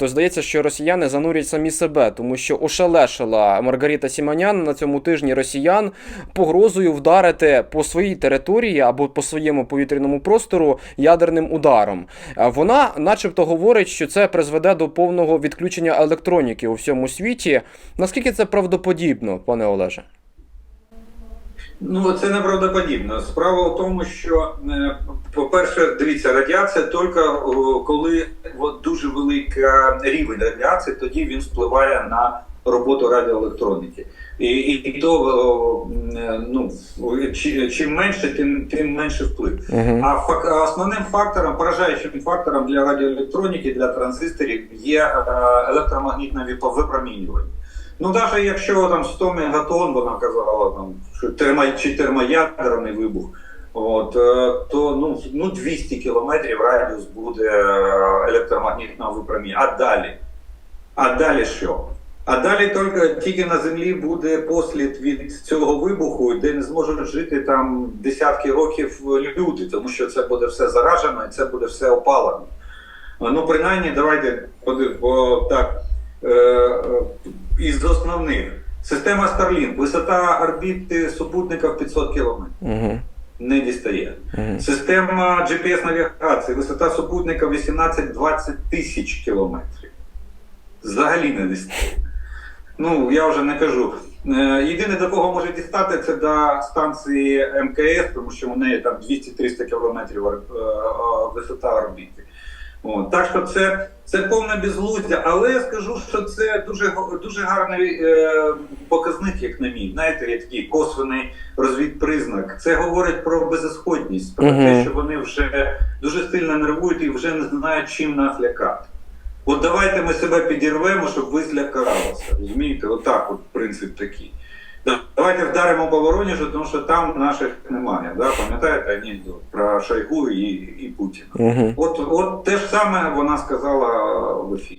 то здається, що росіяни занурять самі себе, тому що ошелешила Маргарита Сіманян на цьому тижні росіян погрозою вдарити по своїй території або по своєму повітряному простору ядерним ударом. Вона, начебто, говорить, що це призведе до повного відключення електроніки у всьому світі. Наскільки це правдоподібно, пане Олеже? Ну, це неправдоподібно. Справа в тому, що, е, по-перше, дивіться, радіація тільки коли дуже великий рівень радіації, тоді він впливає на роботу радіоелектроніки. І, і, і то е, ну, чим менше, тим, тим менше вплив. Угу. А фак- основним фактором, поражаючим фактором для радіоелектроніки, для транзисторів є е, електромагнітне випромінювання. Ну, навіть якщо там 100 мегатон, вона казала, там, що термо, чи термоядерний вибух, от, е, то ну, ну, 200 кілометрів радіус буде е, електромагнітного випромінювання. А далі? А далі що? А далі тільки, тільки на землі буде послід від цього вибуху, де не зможуть жити там десятки років люди, тому що це буде все заражено і це буде все опалено. Ну, принаймні, давайте бо так. Е, із основних. Система Starlink, висота орбіти супутника в 500 км. Не дістає. Угу. Система GPS-навігації, висота супутника 18-20 тисяч кілометрів. Взагалі не дістає. Ну, я вже не кажу. Е, Єдине, до кого може дістати, це до станції МКС, тому що у неї там 200-300 кілометрів е, е, висота орбіти. От. Так що це, це повне безглуздя, але я скажу, що це дуже, дуже гарний е, показник, як на мій. Знаєте, є такий косвений розвідпризнак. Це говорить про безісходність, про Мгм. те, що вони вже дуже сильно нервують і вже не знають, чим нас лякати. От давайте ми себе підірвемо, щоб ви злякалися. Розумієте, отак, от принцип такий. Да- Давайте вдаримо по Воронежу, тому що там наших немає. Да? Пам'ятаєте анекдот про Шойгу і, і Путіна? Угу. От, от те ж саме вона сказала в ефірі.